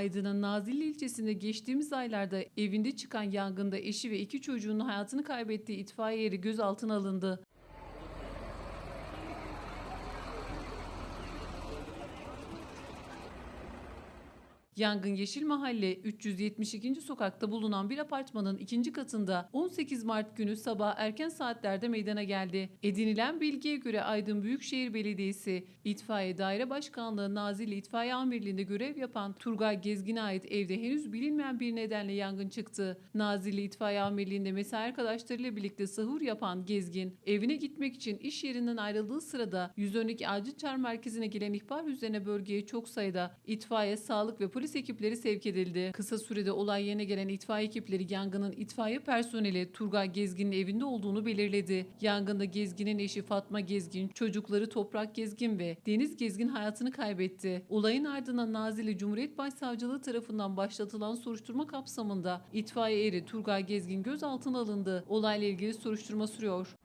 Aydın'ın Nazilli ilçesinde geçtiğimiz aylarda evinde çıkan yangında eşi ve iki çocuğunun hayatını kaybettiği itfaiye eri gözaltına alındı. Yangın Yeşil Mahalle 372. sokakta bulunan bir apartmanın ikinci katında 18 Mart günü sabah erken saatlerde meydana geldi. Edinilen bilgiye göre Aydın Büyükşehir Belediyesi İtfaiye Daire Başkanlığı Nazilli İtfaiye Amirliği'nde görev yapan Turgay Gezgin'e ait evde henüz bilinmeyen bir nedenle yangın çıktı. Nazilli İtfaiye Amirliği'nde mesai arkadaşlarıyla birlikte sahur yapan Gezgin, evine gitmek için iş yerinden ayrıldığı sırada 112 Acil Çağrı Merkezi'ne gelen ihbar üzerine bölgeye çok sayıda itfaiye, sağlık ve ekipleri sevk edildi. Kısa sürede olay yerine gelen itfaiye ekipleri yangının itfaiye personeli Turgay Gezgin'in evinde olduğunu belirledi. Yangında Gezgin'in eşi Fatma Gezgin, çocukları Toprak Gezgin ve Deniz Gezgin hayatını kaybetti. Olayın ardından Nazilli Cumhuriyet Başsavcılığı tarafından başlatılan soruşturma kapsamında itfaiye eri Turgay Gezgin gözaltına alındı. Olayla ilgili soruşturma sürüyor.